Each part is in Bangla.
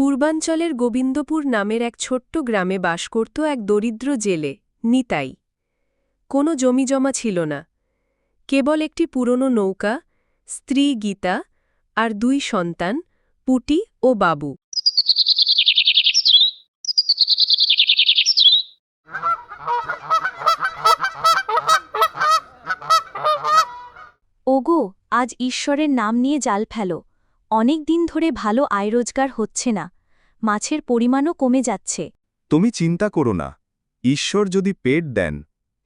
পূর্বাঞ্চলের গোবিন্দপুর নামের এক ছোট্ট গ্রামে বাস করত এক দরিদ্র জেলে, নিতাই। কোনো জমিজমা ছিল না। কেবল একটি পুরনো নৌকা, স্ত্রী গীতা আর দুই সন্তান, পুটি ও বাবু। ওগো, আজ ঈশ্বরের নাম নিয়ে জাল ফেলো। অনেক দিন ধরে ভালো আয় রোজগার হচ্ছে না মাছের পরিমাণও কমে যাচ্ছে। তুমি চিন্তা করো না ঈশ্বর যদি পেট দেন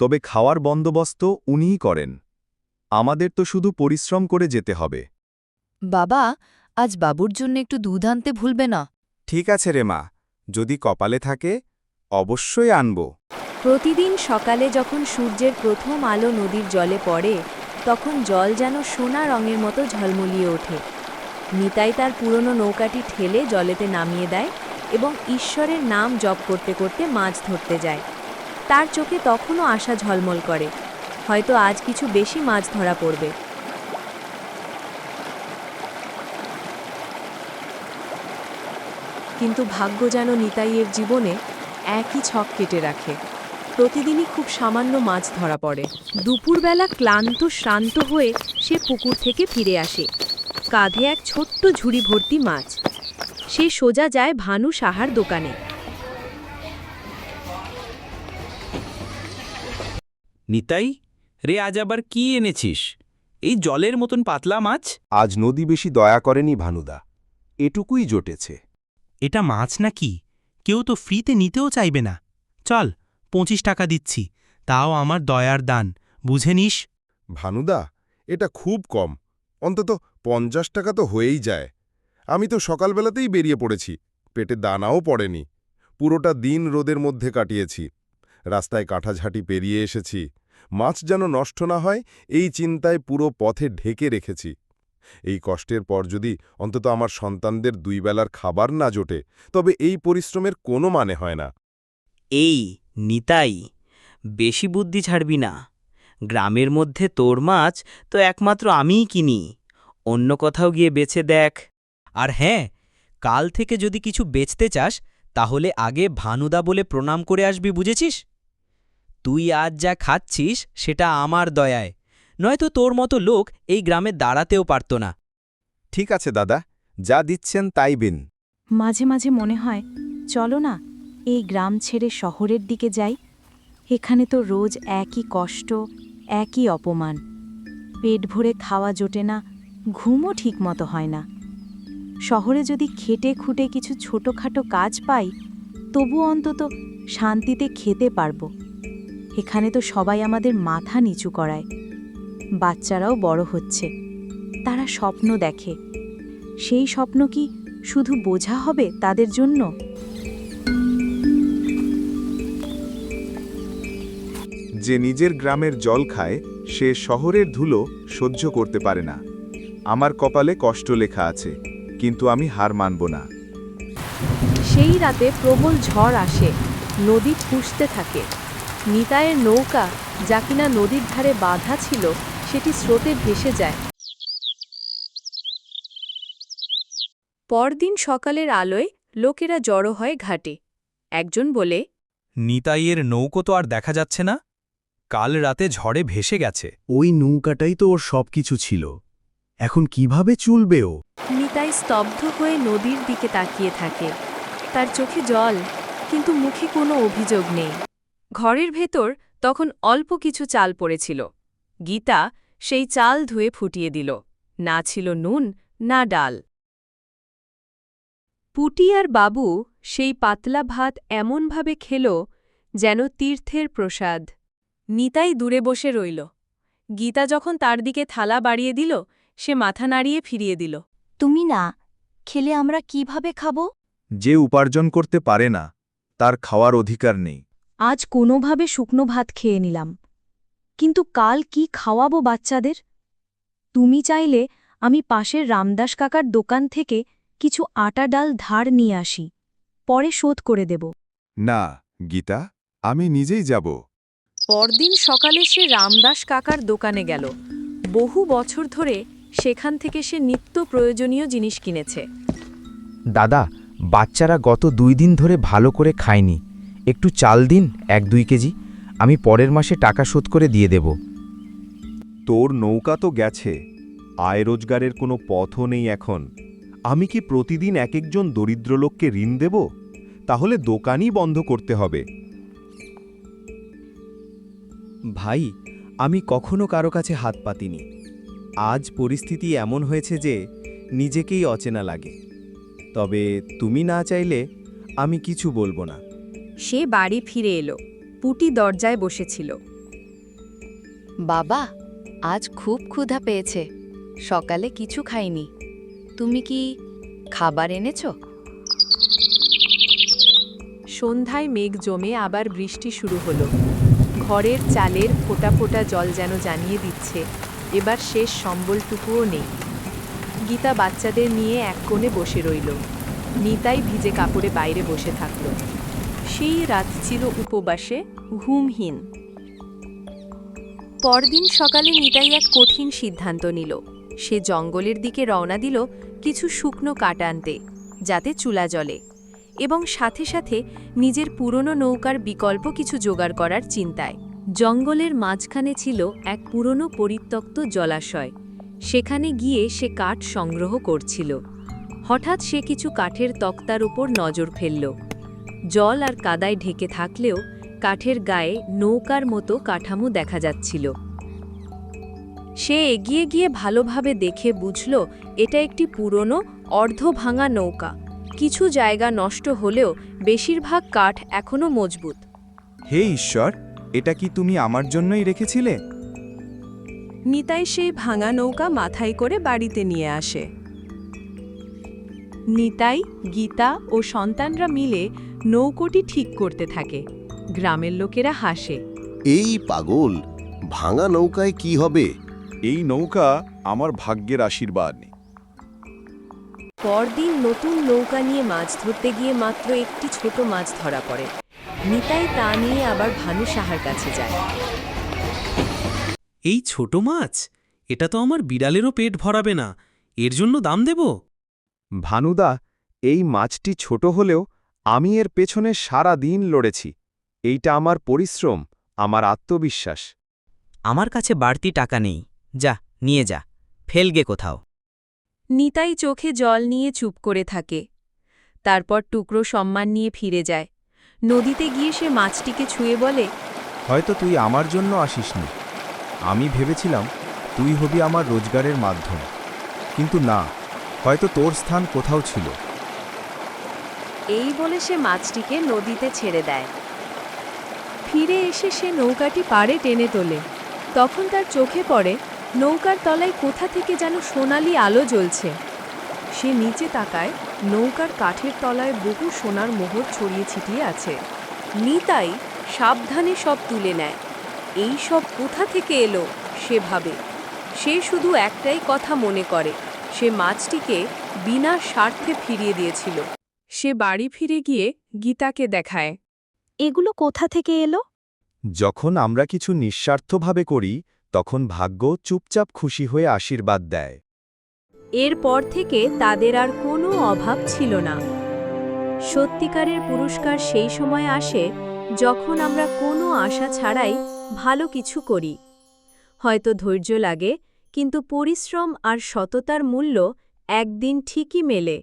তবে খাওয়ার বন্দোবস্ত উনিই করেন। আমাদের তো শুধু পরিশ্রম করে যেতে হবে। বাবা আজ বাবুর জন্য একটু দুধ আনতে ভুলবে না। ঠিক আছে রে মা যদি কপালে থাকে অবশ্যই আনব। প্রতিদিন সকালে যখন সূর্যের প্রথম আলো নদীর জলে পড়ে তখন জল যেন সোনা রঙের মতো ঝলমলিয়ে ওঠে। নিতাই তার পুরনো নৌকাটি ঠেলে জলেতে নামিয়ে দেয় এবং ঈশ্বরের নাম জপ করতে করতে মাছ ধরতে যায়। তার চোখে তখনও আশা ঝলমল করে, হয়তো আজ কিছু বেশি মাছ ধরা পড়বে। কিন্তু ভাগ্য যেন নিতাইয়ের জীবনে একই ছক কেটে রাখে। প্রতিদিনই খুব সামান্য মাছ ধরা পড়ে। দুপুরবেলা ক্লান্ত, শ্রান্ত হয়ে সে পুকুর থেকে ফিরে আসে। কাঁধে এক ছোট্ট ঝুড়ি ভর্তি মাছ। সে সোজা যায় ভানু সাহার দোকানে। নিতাই রে আজ আবার কি এনেছিস? এই জলের মতন পাতলা মাছ? আজ নদী বেশি দয়া করেনি ভানুদা। এটুকুই জোটেছে। এটা মাছ নাকি? কেউ তো ফ্রিতে নিতেও চাইবে না। চল পঁচিশ টাকা দিচ্ছি। তাও আমার দয়ার দান। বুঝে নিস? ভানুদা এটা খুব কম। অন্তত পঞ্চাশ টাকা তো হয়েই যায়। আমি তো সকালবেলাতেই বেরিয়ে পড়েছি, পেটে দানাও পড়েনি। পুরোটা দিন রোদের মধ্যে কাটিয়েছি। রাস্তায় কাঁঠাঝাঁটি পেরিয়ে এসেছি। মাছ যেন নষ্ট না হয়, এই চিন্তায় পুরো পথে ঢেকে রেখেছি। এই কষ্টের পর যদি অন্তত আমার সন্তানদের দুই বেলার খাবার না জোটে, তবে এই পরিশ্রমের কোনো মানে হয় না। এই, নিতাই, বেশি বুদ্ধি ছাড়বি না। গ্রামের মধ্যে তোর মাছ তো একমাত্র আমিই কিনি। অন্য কোথাও গিয়ে বেছে দেখ। আর হ্যাঁ কাল থেকে যদি কিছু বেচতে চাস তাহলে আগে ভানুদা বলে প্রণাম করে আসবি বুঝেছিস? তুই আজ যা খাচ্ছিস সেটা আমার দয়ায়। নয়তো তোর মতো লোক এই গ্রামে দাঁড়াতেও পারত না। ঠিক আছে দাদা যা দিচ্ছেন তাই বিন। মাঝে মাঝে মনে হয় চলো না এই গ্রাম ছেড়ে শহরের দিকে যাই। এখানে তো রোজ একই কষ্ট একই অপমান। পেট ভরে খাওয়া জোটে না ঘুমও ঠিকমতো হয় না। শহরে যদি খেটে খুঁটে কিছু ছোটোখাটো কাজ পাই, তবু অন্তত শান্তিতে খেতে পারব। এখানে তো সবাই আমাদের মাথা নিচু করায়। বাচ্চারাও বড় হচ্ছে। তারা স্বপ্ন দেখে। সেই স্বপ্ন কি শুধু বোঝা হবে তাদের জন্য? যে নিজের গ্রামের জল খায়, সে শহরের ধুলো সহ্য করতে পারে না। আমার কপালে কষ্ট লেখা আছে কিন্তু আমি হার মানব না। সেই রাতে প্রবল ঝড় আসে নদী ফুসতে থাকে। নিতাইয়ের নৌকা যা কিনা নদীর ধারে বাঁধা ছিল সেটি স্রোতে ভেসে যায়। পরদিন সকালের আলোয় লোকেরা জড়ো হয় ঘাটে। একজন বলে নিতাইয়ের নৌকো তো আর দেখা যাচ্ছে না। কাল রাতে ঝড়ে ভেসে গেছে। ওই নৌকাটাই তো ওর সবকিছু ছিল। এখন কীভাবে চুলবে ও নিতাই স্তব্ধ হয়ে নদীর দিকে তাকিয়ে থাকে। তার চোখে জল, কিন্তু মুখে কোনো অভিযোগ নেই। ঘরের ভেতর তখন অল্প কিছু চাল পড়েছিল। গীতা সেই চাল ধুয়ে ফুটিয়ে দিল। না ছিল নুন, না ডাল। পুটি আর বাবু সেই পাতলা ভাত এমনভাবে খেল যেন তীর্থের প্রসাদ। নিতাই দূরে বসে রইল। গীতা যখন তার দিকে থালা বাড়িয়ে দিল সে মাথা নাড়িয়ে ফিরিয়ে দিল। তুমি না খেলে আমরা কীভাবে খাব? যে উপার্জন করতে পারে না তার খাওয়ার অধিকার নেই। আজ কোনোভাবে শুকনো ভাত খেয়ে নিলাম। কিন্তু কাল কি খাওয়াবো বাচ্চাদের? তুমি চাইলে আমি পাশের রামদাস কাকার দোকান থেকে কিছু আটা ডাল ধার নিয়ে আসি পরে শোধ করে দেব। না গীতা আমি নিজেই যাব। পরদিন সকালে সে রামদাস কাকার দোকানে গেল। বহু বছর ধরে সেখান থেকে সে নিত্য প্রয়োজনীয় জিনিস কিনেছে। দাদা বাচ্চারা গত দুই দিন ধরে ভালো করে খায়নি। একটু চাল দিন এক দুই কেজি। আমি পরের মাসে টাকা শোধ করে দিয়ে দেব। তোর নৌকা তো গেছে। আয় রোজগারের কোনো পথও নেই এখন। আমি কি প্রতিদিন এক একজন দরিদ্র লোককে ঋণ দেব? তাহলে দোকানই বন্ধ করতে হবে। ভাই আমি কখনো কারও কাছে হাত পাতিনি। আজ পরিস্থিতি এমন হয়েছে যে নিজেকেই অচেনা লাগে। তবে তুমি না চাইলে আমি কিছু বলব না। সে বাড়ি ফিরে এলো পুটি দরজায় বসেছিল। বাবা আজ খুব ক্ষুধা পেয়েছে সকালে কিছু খাইনি। তুমি কি খাবার এনেছো? সন্ধ্যায় মেঘ জমে আবার বৃষ্টি শুরু হলো। ঘরের চালের ফোঁটা ফোঁটা জল যেন জানিয়ে দিচ্ছে। এবার শেষ সম্বলটুকুও নেই। গীতা বাচ্চাদের নিয়ে এক কোণে বসে রইল। নিতাই ভিজে কাপড়ে বাইরে বসে থাকল। সেই রাত ছিল উপবাসে ঘুমহীন। পরদিন সকালে নিতাই এক কঠিন সিদ্ধান্ত নিল। সে জঙ্গলের দিকে রওনা দিল কিছু শুকনো কাঠ আনতে, যাতে চুলা জলে এবং সাথে সাথে নিজের পুরনো নৌকার বিকল্প কিছু জোগাড় করার চিন্তায়। জঙ্গলের মাঝখানে ছিল এক পুরনো পরিত্যক্ত জলাশয়। সেখানে গিয়ে সে কাঠ সংগ্রহ করছিল। হঠাৎ সে কিছু কাঠের তক্তার উপর নজর ফেলল। জল আর কাদায় ঢেকে থাকলেও কাঠের গায়ে নৌকার মতো কাঠামো দেখা যাচ্ছিল। সে এগিয়ে গিয়ে ভালোভাবে দেখে বুঝল, এটা একটি পুরনো, অর্ধভাঙা নৌকা। কিছু জায়গা নষ্ট হলেও বেশিরভাগ কাঠ এখনও মজবুত। হে ঈশ্বর! এটা কি তুমি আমার জন্যই রেখেছিলে? নিতাই সেই ভাঙা নৌকা মাথায় করে বাড়িতে নিয়ে আসে। নিতাই গীতা ও সন্তানরা মিলে নৌকোটি ঠিক করতে থাকে। গ্রামের লোকেরা হাসে। এই পাগল ভাঙা নৌকায় কি হবে? এই নৌকা আমার ভাগ্যের আশীর্বাদ। পরদিন নতুন নৌকা নিয়ে মাছ ধরতে গিয়ে মাত্র একটি ছোট মাছ ধরা পড়ে। নিতাই তা নিয়ে আবার ভানু সাহার কাছে যায়। এই ছোট মাছ? এটা তো আমার বিড়ালেরও পেট ভরাবে না। এর জন্য দাম দেব? ভানুদা এই মাছটি ছোট হলেও আমি এর পেছনে সারা দিন লড়েছি। এইটা আমার পরিশ্রম আমার আত্মবিশ্বাস। আমার কাছে বাড়তি টাকা নেই। যা নিয়ে যা। ফেলগে কোথাও। নিতাই চোখে জল নিয়ে চুপ করে থাকে। তারপর টুকরো সম্মান নিয়ে ফিরে যায়। নদীতে গিয়ে সে মাছটিকে ছুঁয়ে বলে হয়তো তুই আমার জন্য আসিসনি। আমি ভেবেছিলাম তুই হবি আমার রোজগারের মাধ্যম। কিন্তু না হয়তো তোর স্থান কোথাও ছিল। এই বলে সে মাছটিকে নদীতে ছেড়ে দেয়। ফিরে এসে সে নৌকাটি পাড়ে টেনে তোলে। তখন তার চোখে পড়ে নৌকার তলায় কোথা থেকে যেন সোনালি আলো জ্বলছে। সে নিচে তাকায় নৌকার কাঠের তলায় বহু সোনার মোহর ছড়িয়ে ছিটিয়ে আছে। নিতাই সাবধানে সব তুলে নেয়। এই সব কোথা থেকে এলো সে ভাবে। সে শুধু একটাই কথা মনে করে সে মাছটিকে বিনা স্বার্থে ফিরিয়ে দিয়েছিল। সে বাড়ি ফিরে গিয়ে গীতাকে দেখায়। এগুলো কোথা থেকে এলো? যখন আমরা কিছু নিঃস্বার্থভাবে করি তখন ভাগ্য চুপচাপ খুশি হয়ে আশীর্বাদ দেয়। এরপর থেকে তাদের আর কোনো অভাব ছিল না। সত্যিকারের পুরস্কার সেই সময় আসে যখন আমরা কোনো আশা ছাড়াই ভালো কিছু করি। হয়তো ধৈর্য লাগে, কিন্তু পরিশ্রম আর সততার মূল্য একদিন ঠিকই মেলে।